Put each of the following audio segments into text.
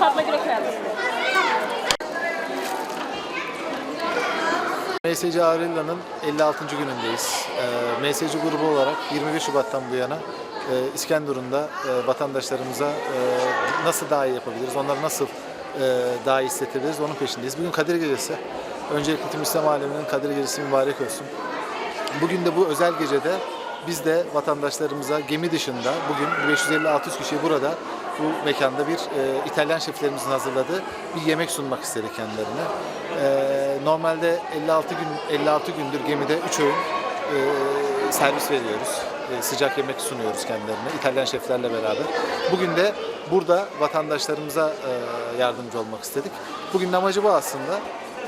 Fatma Gül'e. MSC Arella'nın 56. günündeyiz. Ee, MSC grubu olarak 21 Şubat'tan bu yana e, İskenderun'da e, vatandaşlarımıza e, nasıl daha iyi yapabiliriz, onları nasıl daha iyi hissettirebiliriz onun peşindeyiz. Bugün Kadir Gecesi. Öncelikle tüm İslam aleminin Kadir Gecesi mübarek olsun. Bugün de bu özel gecede biz de vatandaşlarımıza gemi dışında bugün 550-600 kişiyi burada bu mekanda bir e, İtalyan şeflerimizin hazırladığı bir yemek sunmak istedik kendilerine. E, normalde 56 gün 56 gündür gemide 3 öğün e, servis veriyoruz. E, sıcak yemek sunuyoruz kendilerine İtalyan şeflerle beraber. Bugün de burada vatandaşlarımıza e, yardımcı olmak istedik. Bugün amacı bu aslında.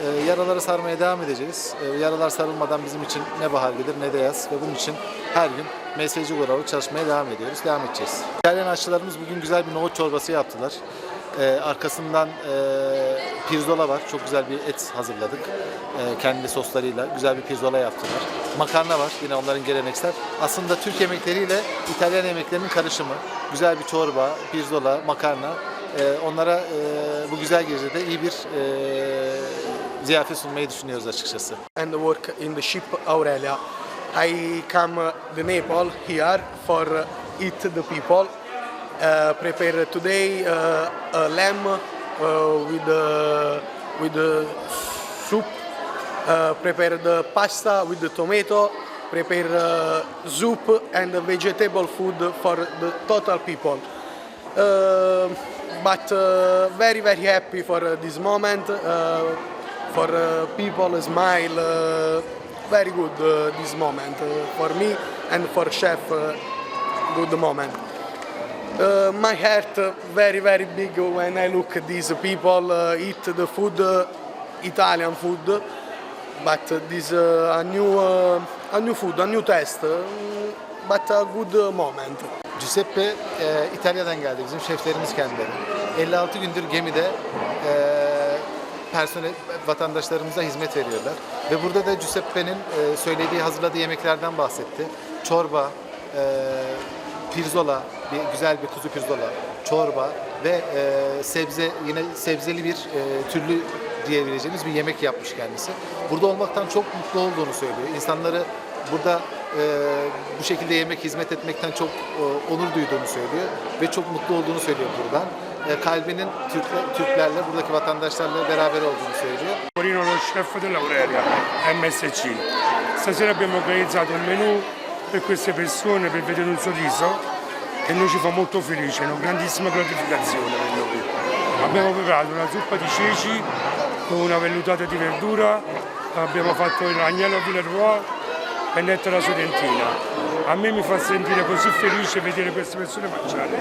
E, yaraları sarmaya devam edeceğiz. Yaralar sarılmadan bizim için ne bahar gelir ne de yaz ve bunun için her gün mesleği olarak çalışmaya devam ediyoruz. Devam edeceğiz. İtalyan aşçılarımız bugün güzel bir nohut çorbası yaptılar. E, arkasından e, pirzola var. Çok güzel bir et hazırladık. E, kendi soslarıyla güzel bir pirzola yaptılar. Makarna var. Yine onların geleneksel. Aslında Türk yemekleriyle İtalyan yemeklerinin karışımı. Güzel bir çorba, pirzola, makarna. E, onlara e, bu güzel gecede iyi bir e, ziyafet sunmayı düşünüyoruz açıkçası. and work in the ship Aurelia. I come the Nepal here for uh, eat the people. Uh, prepare today uh, a lamb uh, with uh, with the soup. Uh, prepare the pasta with the tomato. Prepare uh, soup and vegetable food for the total people. Uh, but uh, very very happy for uh, this moment. Uh, for uh, people smile uh, very good uh, this moment uh, for me and for chef uh, good moment uh, my heart uh, very very big when i look at these people uh, eat the food uh, italian food but this uh, a new uh, a new food a new taste uh, but a good uh, moment Giuseppe e, İtalya'dan geldi. Bizim şeflerimiz kendileri. 56 gündür gemide e, personel vatandaşlarımıza hizmet veriyorlar. Ve burada da Giuseppe'nin e, söylediği, hazırladığı yemeklerden bahsetti. Çorba, e, pirzola, bir güzel bir kuzu pirzola, çorba ve e, sebze yine sebzeli bir e, türlü diyebileceğimiz bir yemek yapmış kendisi. Burada olmaktan çok mutlu olduğunu söylüyor. İnsanları burada e, bu şekilde yemek hizmet etmekten çok e, onur duyduğunu söylüyor ve çok mutlu olduğunu söylüyor buradan. E, kalbinin Türkler, Türklerle, buradaki vatandaşlarla beraber olduğunu söylüyor. Torino lo chef dell'Aurelia, MSC. Stasera abbiamo organizzato un menù per queste persone per vedere un sorriso che noi ci fa molto felice, è una grandissima gratificazione per noi. Abbiamo preparato una zuppa di ceci con una vellutata di verdura, abbiamo fatto il agnello Villeroi e netta alla sorrentina. A me mi fa sentire così felice vedere queste persone mangiare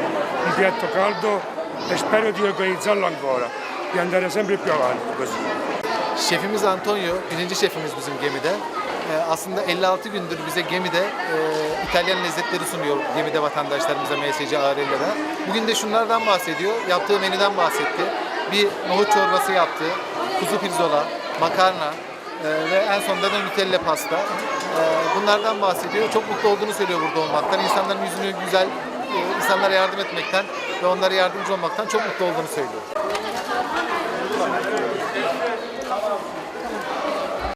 un piatto caldo e spero di organizzarlo ancora, di andare sempre più avanti così. Şefimiz Antonio, birinci şefimiz bizim gemide. Ee, aslında 56 gündür bize gemide e, İtalyan lezzetleri sunuyor gemide vatandaşlarımıza MSC Arella'da. Bugün de şunlardan bahsediyor. Yaptığı menüden bahsetti. Bir nohut çorbası yaptı, kuzu pirzola, makarna e, ve en sonunda da Nutella pasta. E, bunlardan bahsediyor. Çok mutlu olduğunu söylüyor burada olmaktan. İnsanların yüzünü güzel, insanlara yardım etmekten ve onlara yardımcı olmaktan çok mutlu olduğunu söylüyor.